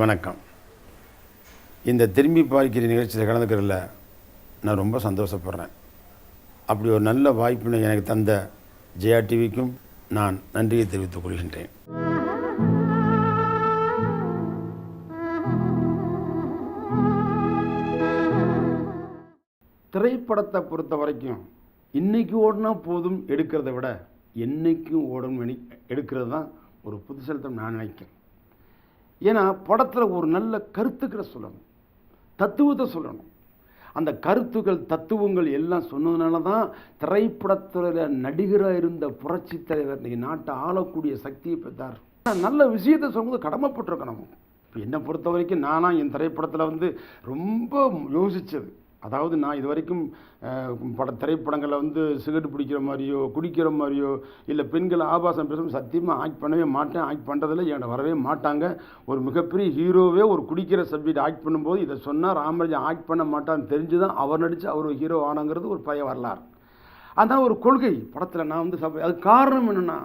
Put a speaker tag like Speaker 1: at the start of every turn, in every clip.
Speaker 1: வணக்கம். இந்த திரும்பி பார்க்கிற நிகழ்ச்சியில் கலந்துக்கிறதுல நான் ரொம்ப சந்தோஷப்படுறேன். அப்படி ஒரு நல்ல வாய்ப்பினை எனக்கு தந்த ஜெயா டிவிக்கும் நான் நன்றியை தெரிவித்துக் கொள்கின்றேன். திரைப்படத்தை பொறுத்த வரைக்கும் இன்றைக்கி ஓடினா போதும் எடுக்கிறத விட என்னைக்கும் ஓடணும் எடுக்கிறது தான் ஒரு புதுசலத்தம் நான் நினைக்கிறேன். ஏன்னா படத்தில் ஒரு நல்ல கருத்துக்களை சொல்லணும். தத்துவத்தை சொல்லணும். அந்த கருத்துக்கள் தத்துவங்கள் எல்லாம் சொன்னதுனால தான் திரைப்படத்தில் நடிகராக இருந்த புரட்சி தலைவர் இன்றைக்கி நாட்டை ஆளக்கூடிய சக்தியை பெற்றார். நல்ல விஷயத்தை சொல்லும்போது கடமைப்பட்டிருக்கணும். இப்போ என்னை பொறுத்த வரைக்கும் நானாக என் திரைப்படத்தில் வந்து ரொம்ப யோசித்தது அதாவது நான் இது வரைக்கும் பட திரைப்படங்களில் வந்து சிகரெட் பிடிக்கிற மாதிரியோ குடிக்கிற மாதிரியோ இல்லை பெண்கள் ஆபாசம் பேசும் சத்தியமாக ஆக்ட் பண்ணவே மாட்டேன். ஆக்ட் பண்ணுறதில்ல என்கிட்ட வரவே மாட்டாங்க. ஒரு மிகப்பெரிய ஹீரோவே ஒரு குடிக்கிற சப்ஜெக்ட் ஆக்ட் பண்ணும்போது இதை சொன்னால் ராமராஜன் ஆக்ட் பண்ண மாட்டான்னு தெரிஞ்சு தான் அவர் நடித்து அவர் ஹீரோ ஆனாங்கிறது ஒரு பழைய வரலாறு. அதான் ஒரு கொள்கை. படத்தில் நான் வந்து சப் அது காரணம் என்னென்னா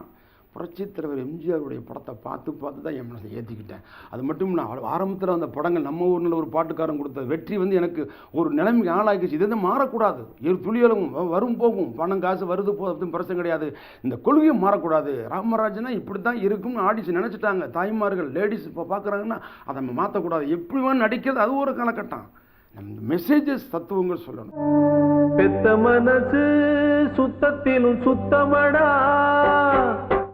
Speaker 1: புரட்சித் தலைவர் எம்ஜிஆருடைய படத்தை பார்த்து பார்த்து தான் என் மனசை ஏற்றிக்கிட்டேன் அது மட்டும் இல்லை ஆரம்பத்தில் அந்த படங்கள் நம்ம ஊரில் ஒரு பாட்டுக்காரன் கொடுத்த வெற்றி வந்து எனக்கு ஒரு நிலைமைக்கு ஆளாக்கிச்சு இது வந்து மாறக்கூடாது. ஒரு துளியலும் வரும் போகும். பணம் காசு வருது போதும் பிரச்சனை கிடையாது. இந்த கொள்கையும் மாறக்கூடாது. ராமராஜனா இப்படி தான் இருக்கும்னு ஆடிச்சு நினச்சிட்டாங்க. தாய்மார்கள் லேடிஸ் இப்போ பார்க்குறாங்கன்னா அதை நம்ம மாற்றக்கூடாது எப்படி வேணும் நடிக்கிறது அது ஒரு காலகட்டம். நம்ம மெசேஜஸ் தத்துவங்கள் சொல்லணும்.
Speaker 2: பெத்த மனசு சுத்தத்திலும் சுத்தமடா.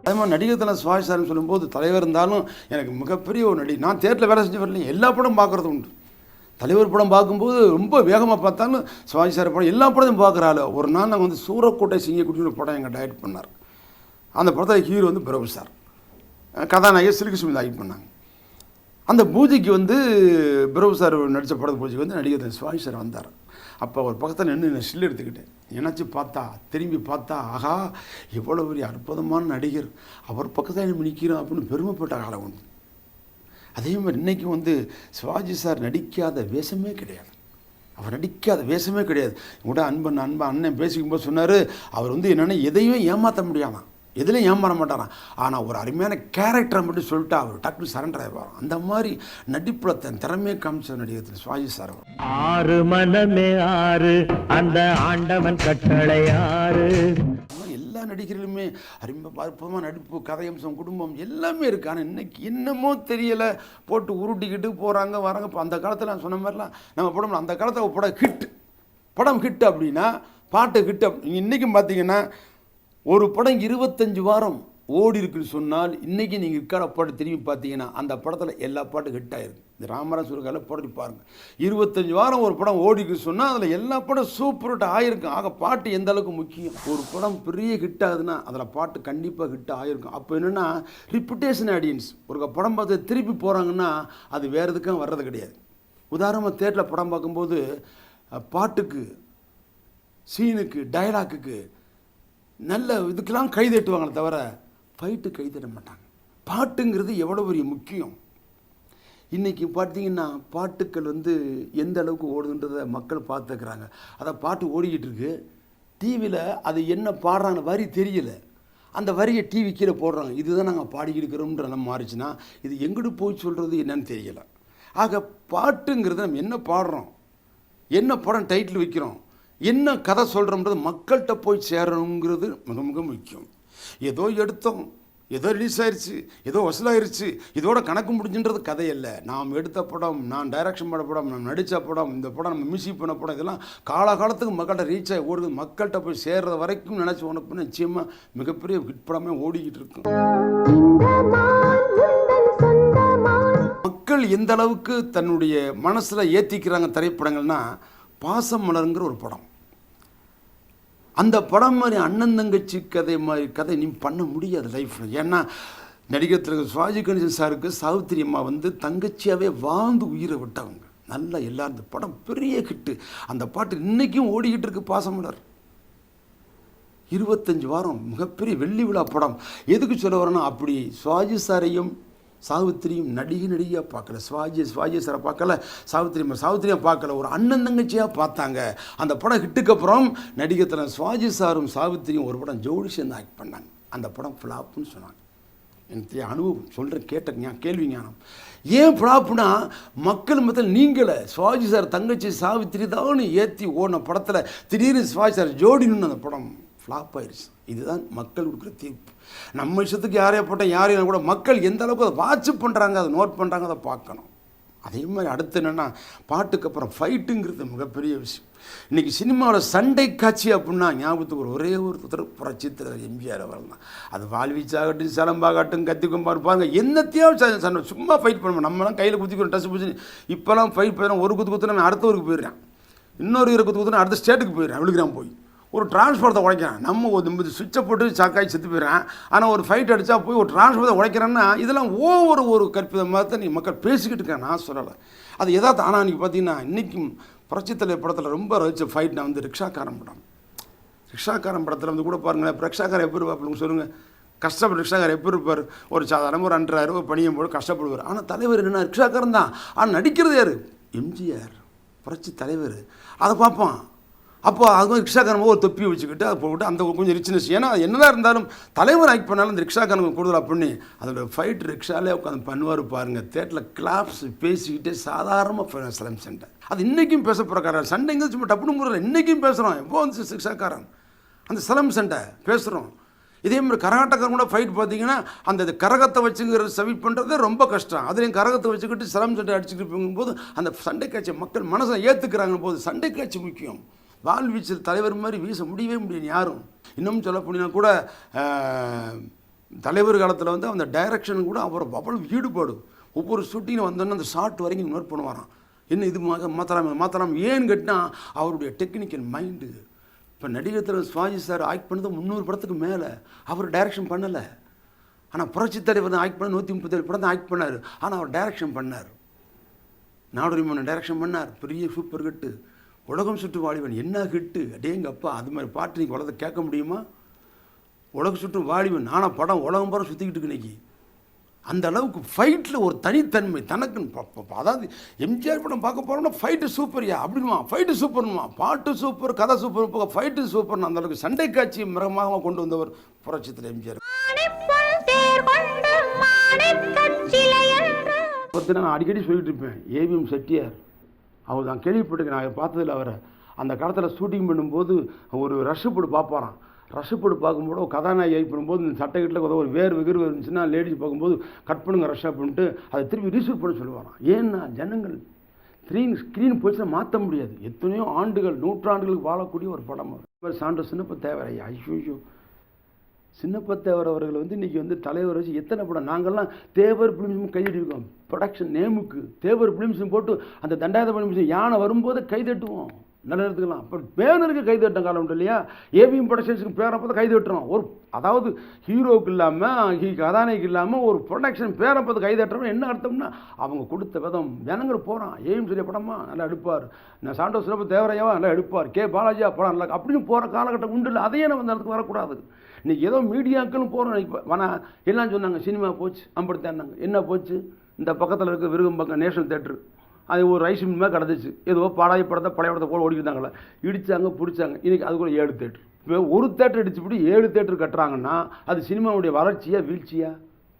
Speaker 1: அதே மாதிரி நடிகர் தலை சுவாமி சார்னு சொல்லும்போது தலைவர் இருந்தாலும் எனக்கு மிகப்பெரிய ஒரு நடி நான் தேட்டரில் வேலை செஞ்சு வரலையும் எல்லா படம் பார்க்குறது உண்டு. தலைவர் படம் பார்க்கும்போது ரொம்ப வேகமாக பார்த்தாலும் சுவாமி சார் படம் எல்லா படத்தையும் பார்க்குறாள். ஒரு நாள் நாங்கள் வந்து சூரக்கோட்டை சிங்கக்குட்டின்னு ஒரு படம் எங்கள் டயட் பண்ணார். அந்த படத்தில் ஹீரோ வந்து பிரபு சார் கதாநாயகர் சிலுக்கு ஆக்ட் பண்ணாங்க. அந்த பூஜைக்கு வந்து பிரபு சார் நடித்த படத்து பூஜைக்கு வந்து நடிகர் திலகம் சார் வந்தார். அப்போ ஒரு பக்கத்தில் நின்று நான் ஸ்டில் எடுத்துக்கிட்டேன். நினச்சி பார்த்தா திரும்பி பார்த்தா ஆகா எவ்வளோ பெரிய அற்புதமான நடிகர். அவர் பக்கத்தில் நம்ம நிற்கிறோம் அப்படின்னு பெருமைப்பட்ட காலம் உண்டு அதே மாதிரி இன்றைக்கி வந்து சிவாஜி சார் நடிக்காத வேஷமே கிடையாது. அவர் நடிக்காத வேஷமே கிடையாது. கூட அன்பன் அன்பன் அண்ணன் பேசிக்கும்போது சொன்னார் அவர் வந்து என்னென்னா எதையும் ஏமாற்ற முடியாதான். எதுலையும் ஏமாற மாட்டாராம். ஆனால் ஒரு அருமையான கேரக்டரை மட்டும் சொல்லிட்டு அவர் டக்குனு சரண்டர் ஆயிடுவார் அந்த மாதிரி நடிப்பில் தன் திறமையை காமிச்ச நடிகர் சிவாஜி சார்
Speaker 2: ஆறு மனமே ஆறு அந்த ஆண்டவன் கட்டளை ஆறு.
Speaker 1: எல்லா நடிகர்களுமே அருமை அற்புதமாக நடிப்பு கதையம்சம் குடும்பம் எல்லாமே இருக்கு. ஆனால் இன்னைக்கு என்னமோ தெரியலை போட்டு உருட்டிக்கிட்டு போகிறாங்க வராங்க. இப்போ அந்த காலத்தில் நான் சொன்ன மாதிரிலாம் நம்ம படம் அந்த காலத்தில் படம் ஹிட் படம் ஹிட் அப்படின்னா பாட்டு ஹிட் நீங்கள் இன்றைக்கும் பார்த்தீங்கன்னா ஒரு படம் இருபத்தஞ்சு வாரம் ஓடி இருக்குன்னு சொன்னால் இன்றைக்கி நீங்கள் இருக்கிற பாட்டு திரும்பி பார்த்தீங்கன்னா அந்த படத்தில் எல்லா பாட்டும் ஹிட் ஆயிருக்கு இந்த ராமராஜ் சுருக்கால போட்டு பாருங்கள் இருபத்தஞ்சு வாரம் ஒரு படம் ஓடிக்கு சொன்னால் அதில் எல்லா படம் சூப்பர் ஹிட் ஆகிருக்கும் ஆக பாட்டு எந்த அளவுக்கு முக்கியம்? ஒரு படம் பெரிய ஹிட் ஆகுதுன்னா அதில் பாட்டு கண்டிப்பாக ஹிட் ஆகிருக்கும் அப்போ என்னென்னா ரிப்புடேஷன் ஆடியன்ஸ் ஒரு படம் பார்த்து திருப்பி போகிறாங்கன்னா அது வேறு எதுக்கும் வர்றது கிடையாது. உதாரணமாக தேட்டரில் படம் பார்க்கும்போது பாட்டுக்கு சீனுக்கு டயலாக்குக்கு நல்ல இதுக்கெல்லாம் கை தட்டுவாங்களே தவிர ஃபைட்டு கை தட்ட மாட்டாங்க. பாட்டுங்கிறது எவ்வளோ பெரிய முக்கியம். இன்றைக்கி பார்த்தீங்கன்னா பாட்டுக்கள் வந்து எந்த அளவுக்கு ஓடுதுன்றதை மக்கள் பார்த்துக்கிறாங்க. அதான் பாட்டு ஓடிக்கிட்டு இருக்கு. டிவியில் அது என்ன பாடுறாங்க வரி தெரியல. அந்த வரியை டிவி கீழே போடுறாங்க. இதுதான் நாங்கள் பாடிக்கிட்டு இருக்கிறோம்ன்ற நம்ம மாறிச்சுன்னா இது எங்கிட்டு போய் சொல்கிறது என்னன்னு தெரியலை. ஆக பாட்டுங்கிறது நம்ம என்ன பாடுறோம்? என்ன படம் டைட்டில் வைக்கிறோம்? என்ன கதை சொல்கிறோம்ன்றது மக்கள்கிட்ட போய் சேரணுங்கிறது மிக மிக முக்கியம். ஏதோ எடுத்தோம் ஏதோ ரிலீஸ் ஆயிடுச்சு ஏதோ வசூலாயிருச்சு இதோட கணக்கு முடிஞ்சுன்றது கதையில்லை. நாம் எடுத்த படம் நான் டைரக்ஷன் பண்ண படம் நான் நடித்த படம் இந்த படம் நம்ம மியூசிக் பண்ண படம் இதெல்லாம் காலகாலத்துக்கு மக்கள்கிட்ட ரீச் ஆகி ஓடுது. மக்கள்கிட்ட போய் சேர்கிற வரைக்கும் நினச்சி உனக்கு நிச்சயமாக மிகப்பெரிய ஹிட் படமே ஓடிக்கிட்டு இருக்கும் மக்கள் எந்த அளவுக்கு தன்னுடைய மனசில் ஏற்றிக்கிறாங்க திரைப்படங்கள்னா பாசம் மலருங்கிற ஒரு படம். அந்த படம் மாதிரி அண்ணன் தங்கச்சி கதை மாதிரி கதை நீ பண்ண முடியாது லைஃப்பில் ஏன்னா நடிகர் திரு சிவாஜி கணேசன் சாருக்கு சாவித்திரி அம்மா வந்து தங்கச்சியாகவே வாழ்ந்து உயிரை விட்டவங்க. நல்லா எல்லாரும் இந்த படம் பெரிய ஹிட்டு அந்த பாட்டு இன்றைக்கும் ஓடிக்கிட்டு இருக்கு பாசமலர். இருபத்தஞ்சு வாரம் மிகப்பெரிய வெள்ளி விழா படம். எதுக்கு சொல்ல வரேன்னா அப்படி சுவாஜி சாரையும் சாவித்திரியும் நடிகை நடிகையாக பார்க்கல. சிவாஜி சிவாஜி சாரை பார்க்கல. சாவித்திரி அம்மா பார்க்கல. ஒரு அண்ணன் தங்கச்சியாக பார்த்தாங்க. அந்த படம் ஹிட்டுக்கு அப்புறம் நடிகத்தில் சிவாஜி சாரும் சாவித்திரியும் ஒரு படம் ஜோடி சேர்ந்து ஆக்ட் பண்ணாங்க. அந்த படம் ஃப்ளாப்னு சொன்னாங்க. எனக்கு அனுபவம் சொல்கிறேன் கேட்ட ஞா- கேள்வி ஞானம். ஏன் ஃப்ளாப்னா மக்கள் மத்தியில் நீங்களே சிவாஜி சார் தங்கச்சி சாவித்திரி தான் ஏற்றி ஓடின படத்தில் திடீர்னு சிவாஜி சார் ஜோடின்னு அந்த படம். ஃப்ளாப் ஆயிடுச்சு இதுதான் மக்கள் கொடுக்குற தீர்ப்பு. நம்ம இஷ்டத்துக்கு யாரையா போட்டால் யாரையும் கூட மக்கள் எந்த அளவுக்கு அதை வாட்ச் பண்ணுறாங்க அதை நோட் பண்ணுறாங்க அதை பார்க்கணும். அதே மாதிரி அடுத்து என்னென்னா பாட்டுக்கு அப்புறம் ஃபைட்டுங்கிறது மிகப்பெரிய விஷயம். இன்றைக்கி சினிமாவில் சண்டை காட்சி அப்படின்னா ஞாபகத்துக்கு ஒரு ஒரே ஒரு புரட்சி தலைவர் எம்ஜிஆர் அவர் தான். அது வாழ்வீச்சாகட்டும் சிலம்பாகட்டும் கத்தி பாருங்க இருப்பாங்க என்னத்தையும் சண்டை சும்மா ஃபைட் பண்ணுவோம். நம்மலாம் கையில் குத்திக்கிறோம் டச் பிடிச்சி இப்போலாம் ஃபைட் பண்ணுறோம் ஒரு குத்து குத்துனா நான் அடுத்த ஊருக்கு போயிடுறேன். இன்னொரு இரு குத்து குத்துனா அடுத்த ஸ்டேட்டுக்கு போயிடுறேன் விழுகிறான் போய். ஒரு டிரான்ஸ்ஃபரத்தை உடைக்கிறான். நம்ம ஒரு இந்த சுவிட்சை போட்டு சாக்காய் செத்து போயிடறான். ஆனால் ஒரு ஃபைட் அடித்தா போய் ஒரு டிரான்ஸ்ஃபரத்தை உடைக்கிறேன்னா இதெல்லாம் ஒவ்வொரு ஒரு கற்பிதமாக தான் நீ மக்கள் பேசிக்கிட்டு இருக்கேன் நான் சொல்லலை. அது எதாவது ஆனால் இன்றைக்கி பார்த்தீங்கன்னா இன்றைக்கும் புரட்சித்தலை படத்தில் ரொம்ப ரசித்த ஃபைட் நான் வந்து ரிக்ஷாக்காரன் படம். ரிக்ஷாக்காரன் படத்தில் வந்து கூட பாருங்களேன் ரிக்ஷாக்காரன் எப்படி இருப்பாப்புன்னு சொல்லுங்கள் கஷ்டப்பட்டு ரிக்ஷாக்காரர் எப்படி இருப்பார்? ஒரு சாதாரண ஒரு அன்றாயிரம் ரூபாய் பணியும் போது கஷ்டப்படுவார். ஆனால் தலைவர் என்ன ரிக்ஷாக்காரன் தான். ஆனால் நடிக்கிறது யார்? எம்ஜிஆர். புரட்சி தலைவர். அதை பார்ப்பான் அப்போ அது ரிக்ஷாக்காரன் ஒரு தொப்பி வச்சுக்கிட்டு அதை போட்டு அந்த கொஞ்சம் ரிச்னஸ் ஏன்னா என்னதான் இருந்தாலும் தலைவர் ஆக்ட் பண்ணாலும் அந்த ரிக்ஷாக்காரங்க கூடுதலாக பண்ணி. அதோட ஃபைட் ரிக்ஷாலே உட்காந்து பண்ணுவார் பாருங்கள் தேட்டரில் கிளாப்ஸ் பேசிக்கிட்டே சாதாரணமாக சிலம் சண்டை. அது இன்றைக்கும் பேச போகிறக்காரன் சண்டைங்க சும்மா டப்புனு முறையில் இன்றைக்கும் பேசுகிறோம் எப்போ வந்து ரிக்ஷாக்காரன்? அந்த சிலம் சண்டை பேசுகிறோம் இதே மாதிரி கரகாட்டக்காரன் கூட ஃபைட் பார்த்தீங்கன்னா அந்த கரகத்தை வச்சுங்கிற சவி பண்ணுறதே ரொம்ப கஷ்டம். அதுலேயும் கரகத்தை வச்சுக்கிட்டு சிரம் சண்டை அடிச்சுக்கிட்டு போது அந்த சண்டை காட்சி மக்கள் மனசை ஏற்றுக்கிறாங்க போது சண்டை காட்சி முக்கியம். வால் வீச்சில் தலைவர் மாதிரி வீச முடியவே முடியும் யாரும்? இன்னும் சொல்ல போனீங்கன்னா கூட தலைவர் காலத்தில் வந்து அந்த டைரக்ஷன் கூட அவர் அவ்வளோ ஈடுபாடு. ஒவ்வொரு ஷூட்டிங் வந்தோன்னே அந்த ஷார்ட் வரைக்கும் நோட் பண்ணுவாராம். என்ன இது மா- மாத்தலாம் மாத்தலாம் ஏன்னு கேட்டால் அவருடைய டெக்னிக்கல் மைண்டு இப்போ நடிகர் தலைவர் சுவாஜி சார் ஆக்ட் பண்ணது முந்நூறு படத்துக்கு மேலே. அவர் டைரக்ஷன் பண்ணலை. ஆனால் புரட்சி தலைவர் தான் ஆக்ட் பண்ண நூற்றி முப்பத்தேழு படம் தான் ஆக்ட் பண்ணார். ஆனால் அவர் டைரக்ஷன் பண்ணார். நாடோரி மன்னன் டைரக்ஷன் பண்ணார். பெரிய சூப்பர் கட்டு உலகம் சுட்டு வாலிபன் என்ன ஹிட்டு அடேங்க அப்பா அது மாதிரி பாட்டு நீங்கள் உலகத்தை கேட்க முடியுமா? உலகம் சுற்றும் வாலிபன் நானா படம் உலகம் பூரா சுற்றிக்கிட்டு இருக்கு இன்னைக்கு. அந்த அளவுக்கு ஃபைட்டில் ஒரு தனித்தன்மை தனக்குன்னு அதாவது எம்ஜிஆர் படம் பார்க்க போகிறோம்னா ஃபைட்டு சூப்பர்யா அப்படின்மா ஃபைட்டு சூப்பர்மா பாட்டு சூப்பர் கதை சூப்பர் போக ஃபைட்டு சூப்பர்னு அந்த அளவுக்கு சண்டை காட்சியை மிரகமாக கொண்டு வந்தவர் புரட்சித்தில் எம்ஜிஆர். பற்றி நான் அடிக்கடி சொல்லிட்டு இருப்பேன். ஏவிஎம் செட்டியார் அவர் நான் கேள்விப்பட்டிருக்கேன். நான் பார்த்ததில்ல. அவரை அந்த காலத்தில் ஷூட்டிங் பண்ணும்போது ஒரு ரஷ்ஷு போட்டு பார்ப்பாராம். ரஷ்ஷு போட்டு பார்க்கும்போது கதாநாயகி பண்ணும்போது இந்த சட்டைக்கிட்ட ஏதோ ஒரு வேறு விகிர் இருந்துச்சுன்னா லேடிஸ் பார்க்கும்போது கட் பண்ணுங்க ரஷ்ஷா பண்ணிட்டு அதை திருப்பி ரீசூட் பண்ண சொல்லுவாராம். ஏன்னா ஜனங்கள் ஸ்க்ரீன் ஸ்க்ரீன் போச்சுன்னா மாற்ற முடியாது. எத்தனையோ ஆண்டுகள் நூற்றாண்டுகளுக்கு வாழக்கூடிய ஒரு படம் அது. சான்று சின்னப்ப தேவரையா? ஐயோ சின்னப்ப சின்னப்பத்தேவர் அவர்கள் வந்து இன்றைக்கி வந்து தலைவர் வச்சு எத்தனை படம்? நாங்கள்லாம் தேவர் பிலிம்ஸும் கைதட்டிருக்கோம் ப்ரொடக்ஷன் நேமுக்கு தேவர் பிலிம்ஸும் போட்டு அந்த தண்டாயுத பிலிம்ஸும் யானை வரும்போது கைதட்டுவோம். நல்ல இடத்துக்கலாம் அப்போ பேனருக்கு கைதட்ட காலம் உண்டு இல்லையா? ஏபிஎம் ப்ரொடக்ஷன்ஸுக்கு பேரை பார்த்து கைதட்டுறோம். ஒரு அதாவது ஹீரோக்கு இல்லாமல் ஹீ கதாநாயகி இல்லாமல் ஒரு ப்ரொடக்ஷன் பேரை பார்த்து கைதட்டுறோம் என்ன அர்த்தம்னா அவங்க கொடுத்த விதம். ஜனங்கள் போகிறான் ஏபிஎம் சொல்லிய படமா? நல்லா எடுப்பார். நான் சாண்டோ சிறப்பு தேவரையாவா? நல்லா எடுப்பார். கே பாலாஜியா படம் நல்லா அப்படின்னு போகிற காலகட்டம் உண்டு இல்லை. அதையே நம்ம அந்த இடத்துக்கு வரக்கூடாது. இன்னைக்கு ஏதோ மீடியாக்களும் போகிறோம் இப்போ வேணா எல்லாம் சொன்னாங்க சினிமா போச்சு. அம்படுத்தாங்க என்ன போச்சு? இந்த பக்கத்தில் இருக்க விருகம் பக்கம் நேஷனல் தேட்டரு அது ஒரு ரைஸ் மில்மாக கிடந்துச்சு. ஏதோ பாடாய படத்தை பழைய படத்தை போல ஓடிக்கிட்டாங்களே இடித்தாங்க பிடிச்சாங்க. இன்றைக்கி அதுக்குள்ளே ஏழு தேட்டர். இப்போ ஒரு தேட்டர் இடிச்சுப்படி ஏழு தேட்டர் கட்டுறாங்கன்னா அது சினிமாவுடைய வளர்ச்சியா வீழ்ச்சியா?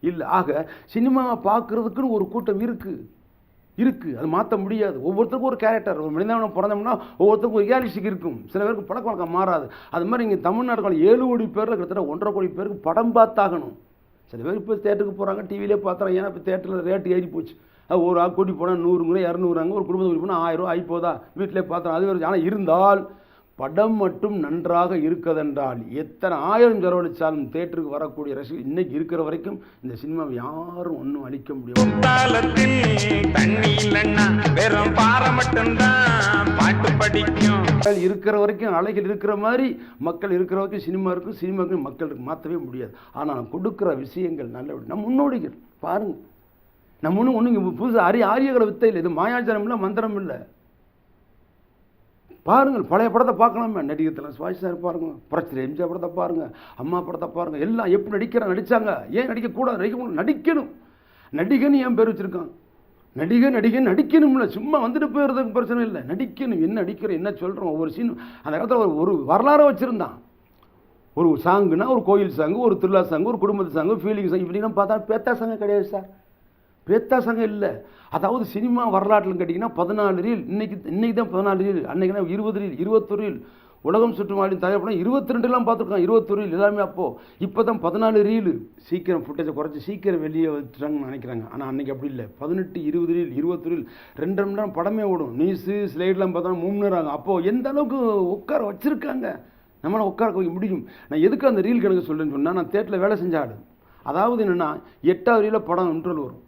Speaker 1: இல்லை. ஆக சினிமாவை பார்க்குறதுக்குன்னு ஒரு கூட்டம் இருக்குது இருக்குது அது மாற்ற முடியாது. ஒவ்வொருத்தருக்கும் ஒரு கேரக்டர் ஒரு மனிதனை பிறந்தோம்னா ஒவ்வொருத்தருக்கும் ஒரு ரியாலிஸ்டிக் இருக்கும். சில பேருக்கு பழக்க வழக்கம் மாறாது. அது மாதிரி இங்கே தமிழ்நாட்டில் ஏழு கோடி பேரில் கிட்டத்தட்ட ஒன்றரை கோடி பேருக்கு படம் பார்த்தாகணும். சில பேர் இப்போ தேட்டருக்கு போகிறாங்க டிவிலே பார்த்துறாங்க. ஏன்னா இப்போ தேட்டரில் ரேட்டு ஏறி போச்சு ஒரு ஆள் கூட்டி போனால் நூறுங்கிற இரநூறுங்க ஒரு குடும்பத்தை கூட்டி போனால் ஆயிரம் ரூபா ஆகி போதா வீட்டிலே பார்த்தோம் அது ஆனால் இருந்தால் படம் மட்டும் நன்றாக இருக்கதென்றால் எத்தனை ஆயிரம் செலவழித்தாலும் தேட்டருக்கு வரக்கூடிய ரசிகர் இன்னைக்கு இருக்கிற வரைக்கும் இந்த சினிமாவை யாரும் ஒன்றும் அழிக்க முடியாது.
Speaker 3: படிக்கும்
Speaker 1: மக்கள் இருக்கிற வரைக்கும் அலைகள் இருக்கிற மாதிரி மக்கள் இருக்கிற வரைக்கும் சினிமா இருக்கும் சினிமாவுக்கு மக்களுக்கு மாற்றவே முடியாது. ஆனால் கொடுக்குற விஷயங்கள் நல்ல நம் முன்னோடிகள் பாருங்கள் நம்ம ஒன்றும் ஒன்றும் புதுசாக அரிய ஆரியகளை வித்தை இல்லை. இது மாயாஜனம் இல்லை மந்திரம் இல்லை. பாருங்கள் பழைய படத்தை பார்க்கலாமே. நடிகத்தில் சுவாசி சார் பாருங்கள் புரட்சி எம்ஜிஆர் படத்தை பாருங்கள் அம்மா படத்தை பாருங்கள் எல்லாம் எப்படி நடிக்கிற நடித்தாங்க ஏன் நடிக்கக்கூடாது? நடிக்கணும் நடிக்கணும். நடிகன்னு ஏன் பேர் வச்சுருக்கான்? நடிகை நடிகை நடிக்கணும்ல. சும்மா வந்துட்டு போயிடுறதுக்கு பிரச்சனை இல்லை. நடிக்கணும். என்ன நடிக்கிறோம் என்ன சொல்கிறோம் ஒவ்வொரு சீன் அந்த காலத்தில் ஒரு ஒரு வரலாறை வச்சுருந்தான். ஒரு சாங்குனா ஒரு கோயில் சாங்கு ஒரு திருவிழா சாங்கு ஒரு குடும்பத்து சாங்கு ஃபீலிங் சாங் இப்படிலாம் பார்த்தா பேத்தா சங்கம் கிடையாது சார். வித்தியாசங்க இல்லை. அதாவது சினிமா வரலாற்றுன்னு கேட்டிங்கன்னா பதினாலு ரீல் இன்னைக்கு இன்னைக்கு தான் பதினாலு ரீல் அன்னைக்குனா இருபது ரீல் இருபத்தொரு ரீல். உலகம் சுற்றுமாடி தயாரிப்படம் இருபத்தி ரெண்டுலாம் பார்த்துருக்கோம் இருபத்தொரு ரீல் எல்லாமே அப்போது இப்போ தான் பதினாலு ரீலு. சீக்கிரம் ஃபுட்டேஜை குறைச்சி சீக்கிரம் வெளியே வச்சுட்டாங்கன்னு நினைக்கிறாங்க. ஆனால் அன்னைக்கு அப்படி இல்லை. பதினெட்டு இருபது ரீல் இருபத்தி ரீல் ரெண்டரை மணி நேரம் படமே ஓடும். நியூஸு ஸ்லைட்லாம் பார்த்தா மூணு நேரம் ஆகும் அப்போது எந்த அளவுக்கு உட்கார வச்சுருக்காங்க? நம்மளால் உட்கார வைக்க முடியும். நான் எதுக்கு அந்த ரீல் கணக்கு சொல்லுன்னு சொன்னால் நான் தேட்டரில் வேலை செஞ்ச ஆடு அதாவது என்னென்னா எட்டாவது ரீலில் படம் இன்ட்ரல் வரும்.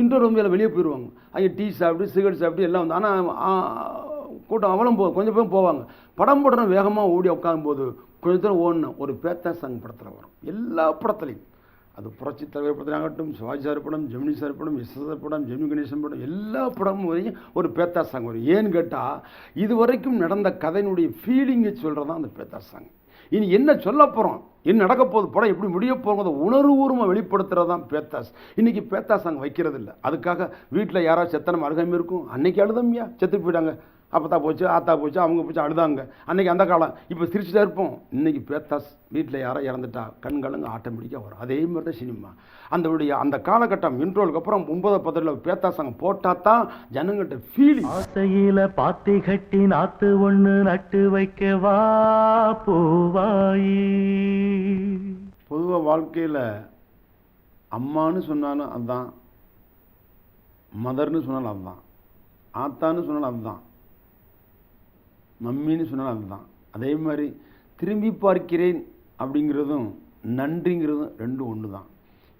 Speaker 1: இன்டோர் ரூம் வெளியே போயிடுவாங்க அங்கே டீ சாப்பிட்டு சிகரெட் சாப்பிட்டு எல்லாம் வந்து ஆனால் கூட்டம் அவளும் போ கொஞ்சம் பேரும் போவாங்க. படம் போடுற வேகமாக ஓடி உட்காரும்போது கொஞ்சம் தூரம் ஓடணும் ஒரு பேத்தா சங் படத்தில் வரும். எல்லா படத்துலையும். அது புரட்சி தலைவர் படத்திலாகட்டும் சிவாஜி சார் படம் ஜெமினி சார் படம் எஸ் சார் படம் ஜெமினி கணேசன் படம் எல்லா படமும் வரையும் ஒரு பேத்தா சாங் வரும். ஏன்னு கேட்டால் இது வரைக்கும் நடந்த கதையினுடைய ஃபீலிங்கை சொல்கிறது தான் அந்த பேத்தா சாங் இனி என்ன சொல்ல போகிறோம் என்ன நடக்க போகுது? படம் எப்படி முடிய போகிறத உணர்வுபூர்வமாக வெளிப்படுத்துறது தான் பேத்தாஸ். இன்றைக்கி பேத்தாஸ் அங்கே வைக்கிறது இல்லை அதுக்காக வீட்டில் யாராவது செத்தனம் அழுகாமல் இருக்கும். அன்னைக்கு அழுதம்யா? செத்து போயிட்டாங்க. அப்பத்தா போச்சு ஆத்தா போச்சு அவங்க போச்சு அழுதாங்க. அன்னைக்கு அந்த காலம். இப்போ சிரிச்சுட்டே இருப்போம். இன்னைக்கு பேத்தாஸ் வீட்டில் யாரோ இறந்துட்டா கண்கலங்க ஆட்டோமேட்டிக்காக வரும். அதே மாதிரி தான் சினிமா. அந்த அந்த காலகட்டம் இன்ட்ரோலுக்கு அப்புறம் ஒன்பது பத்தில் பேத்தாஸ் அங்கே போட்டால் தான் ஜனங்கள்கிட்ட ஃபீலிங்
Speaker 2: ஆசையில பாத்தி கட்டி நாத்து ஒண்ணு நட்டு வைக்கவா பூவாயி.
Speaker 1: பொதுவாக வாழ்க்கையில் அம்மான்னு சொன்னாலும் அதுதான் மதர்னு சொன்னாலும் அதுதான் ஆத்தான்னு சொன்னாலும் அதுதான் மம்மின்னு சொன்னாலும் அதுதான். அதே மாதிரி திரும்பி பார்க்கிறேன் அப்படிங்கிறதும் நன்றிங்கிறதும் ரெண்டும் ஒன்று தான்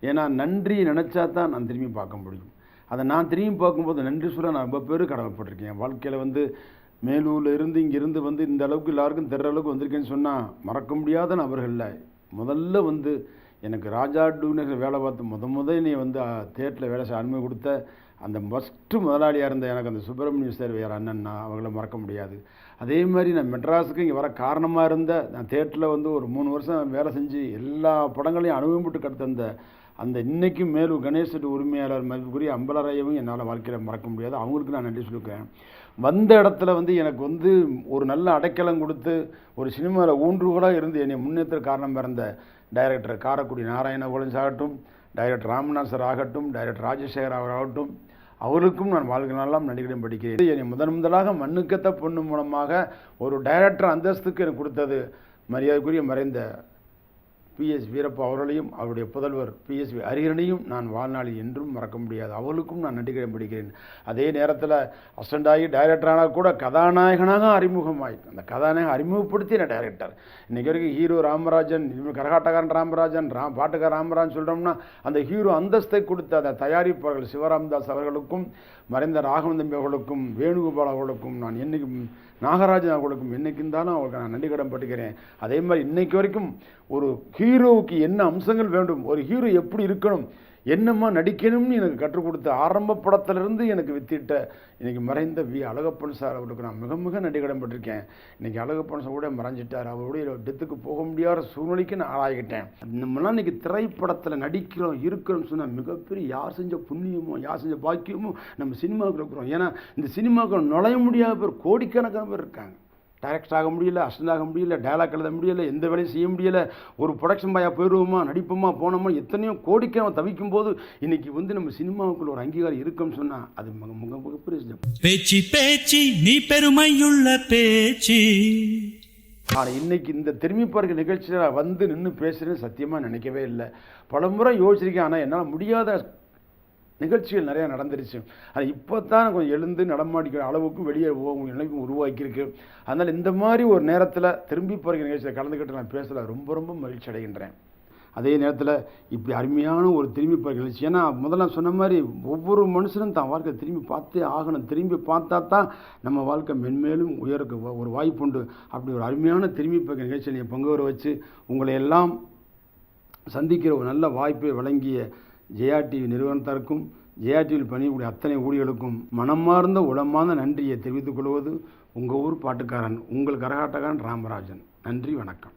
Speaker 1: ஏன்னா நன்றி நினச்சா தான் நான் திரும்பி பார்க்க முடியும். அதை நான் திரும்பி பார்க்கும்போது நன்றி சொல்ல நான் ரொம்ப பேர் கடமைப்பட்டிருக்கேன். என் வாழ்க்கையில் வந்து மேலூரில் இருந்து இங்கேருந்து வந்து இந்த அளவுக்கு எல்லாருக்கும் தெரிற அளவுக்கு வந்திருக்கேன்னு சொன்னால் மறக்க முடியாத நபர்களில் முதல்ல வந்து எனக்கு ராஜா டூனர் வேலை பார்த்து முத முத நீ வந்து தேட்டரில் வேலை செய்ய அனுமதி கொடுத்த அந்த ஃபஸ்ட்டு முதலாளியாக இருந்த எனக்கு அந்த சுப்பிரமணிய சார் அண்ணன்னா அவங்கள மறக்க முடியாது. அதே மாதிரி நான் மெட்ராஸுக்கு இங்கே வர காரணமாக இருந்த நான் தேட்டரில் வந்து ஒரு மூணு வருஷம் வேலை செஞ்சு எல்லா படங்களையும் அனுபவப்பட்டு கடத்தந்த அந்த அந்த இன்னைக்கும் மேலும் கணேசன் உரிமையாளர் மதிப்புக்குரிய அம்பலராயவும் என்னால் வாழ்க்கையில் மறக்க முடியாது. அவங்களுக்கு நான் நன்றி சொல்லிக்கிறேன். வந்த இடத்துல வந்து எனக்கு வந்து ஒரு நல்ல அடைக்கலம் கொடுத்து ஒரு சினிமாவில் ஊன்றுகோலாக இருந்து என்னை முன்னேற்ற காரணமாக இருந்த டைரக்டர் காரக்குடி நாராயண கோலன்ஸ் ஆகட்டும் டைரக்டர் ராமநாத் சார் ஆகட்டும் டைரக்டர் ராஜசேகர் அவர் ஆகட்டும் அவருக்கும் நான் வாழ்க்கையெல்லாம் நடிகரையும் படிக்கிறேன். என்னை முதன் முதலாக மண்ணுக்கத்த பொண்ணு மூலமாக ஒரு டைரக்டர் அந்தஸ்துக்கு எனக்கு கொடுத்தது மரியாதைக்குரிய மறைந்த பிஎஸ் வீரப்பா அவர்களையும் அவருடைய புதல்வர் பிஎஸ்வி ஹரிஹரனையும் நான் வாழ்நாளில் என்றும் மறக்க முடியாது. அவர்களுக்கும் நான் நடிகரம் படிக்கிறேன் அதே நேரத்தில் அசண்டாகி ஆகி டைரக்டரான கூட கதாநாயகனாக அறிமுகமாய் அந்த கதாநாயகன் அறிமுகப்படுத்தின டைரக்டர் இன்றைக்கி வரைக்கும் ஹீரோ ராமராஜன் கரகாட்டக்காரன் ராமராஜன் ராம் பாட்டுக்கார ராமராஜன் சொல்கிறோம்னா அந்த ஹீரோ அந்தஸ்தை கொடுத்த அந்த தயாரிப்பாளர்கள் சிவராம்தாஸ் அவர்களுக்கும் மறைந்த ராகவன் தம்பி அவர்களுக்கும் வேணுகோபால் அவர்களுக்கும் நான் என்னைக்கும் நாகராஜன் அவர்களுக்கும் என்னைக்கும் தானே அவர்களுக்கு நான் நன்றி கடன் பட்டுக்கிறேன். அதே மாதிரி இன்னைக்கு வரைக்கும் ஒரு ஹீரோவுக்கு என்ன அம்சங்கள் வேண்டும்? ஒரு ஹீரோ எப்படி இருக்கணும்? என்னம்மா நடிக்கணும்னு எனக்கு கற்றுக் கொடுத்த ஆரம்ப படத்திலிருந்து எனக்கு வித்திட்ட இன்றைக்கி மறைந்த வி. அழகப்பன் சார் அவருக்கு நான் மிக மிக நடிகடம் பட்டிருக்கேன் இன்றைக்கி அழகப்பன் சார் கூட மறைஞ்சிட்டார். அவருடைய டெத்துக்கு போக முடியாத சூழ்நிலைக்கு நான் ஆளாகிட்டேன். நம்மளாம் இன்றைக்கி திரைப்படத்தில் நடிக்கிறோம் இருக்கிறோம்னு சொன்னால் மிகப்பெரிய யார் செஞ்ச புண்ணியமோ யார் செஞ்ச பாக்கியமோ நம்ம சினிமாவுக்கு இருக்கிறோம். ஏன்னா இந்த சினிமாவுக்கு நுழைய முடியாத பேர் கோடிக்கணக்கான பேர் இருக்காங்க. டைரக்டர் ஆக முடியல அசிஸ்டன்ட் ஆக முடியல டயலாக் எழுத முடியல எந்த வேலையும் செய்ய முடியல ஒரு ப்ரொடக்ஷன் பாயா போயிடுவோமா நடிப்போமா போனோமா எத்தனையோ கோடிக்காம தவிக்கும் போது இன்னைக்கு வந்து நம்ம சினிமாவுக்குள்ள ஒரு அங்கீகாரம் இருக்குன்னு சொன்னால் அது மிக மிக மிகப்பெரிய.
Speaker 4: பேச்சு பேச்சு நீ பெருமையுள்ள பேச்சு
Speaker 1: ஆனால் இன்னைக்கு இந்த திரும்பி பார்க்க நிகழ்ச்சியில் வந்து நின்று பேசுகிறேன்னு சத்தியமாக நினைக்கவே இல்லை பலமுறை யோசிச்சிருக்கேன் ஆனால் என்னால் முடியாத நிகழ்ச்சிகள் நிறையா நடந்துருச்சு. அது இப்போ தான் கொஞ்சம் எழுந்து நடமாடிக்கிற அளவுக்கு வெளியே போகும் நிலைக்கும் உருவாக்கியிருக்கு. அதனால் இந்த மாதிரி ஒரு நேரத்தில் திரும்பி போகிற நிகழ்ச்சியில் கலந்துக்கிட்டு நான் பேசல ரொம்ப ரொம்ப மகிழ்ச்சி அடைகின்றேன். அதே நேரத்தில் இப்படி அருமையான ஒரு திரும்பி பார்க்க நிகழ்ச்சி. ஏன்னா முதல்ல சொன்ன மாதிரி ஒவ்வொரு மனுஷனும் தான் வாழ்க்கை திரும்பி பார்த்தே ஆகணும். திரும்பி பார்த்தா தான் நம்ம வாழ்க்கை மென்மேலும் உயருக்கு ஒரு வாய்ப்பு உண்டு. அப்படி ஒரு அருமையான திரும்பி பார்க்க நிகழ்ச்சியை நீங்கள் பங்கு வர வச்சு உங்களை எல்லாம் சந்திக்கிற ஒரு நல்ல வாய்ப்பை வழங்கிய ஜெயா டிவி நிறுவனத்திற்கும் ஜெயா டிவியில் பணியக்கூடிய அத்தனை ஊழியர்களுக்கும் மனமார்ந்த உளமார்ந்த நன்றியை தெரிவித்துக் கொள்வது உங்கள் ஊர் பாட்டுக்காரன் உங்கள் கரகாட்டக்காரன் ராமராஜன். நன்றி வணக்கம்.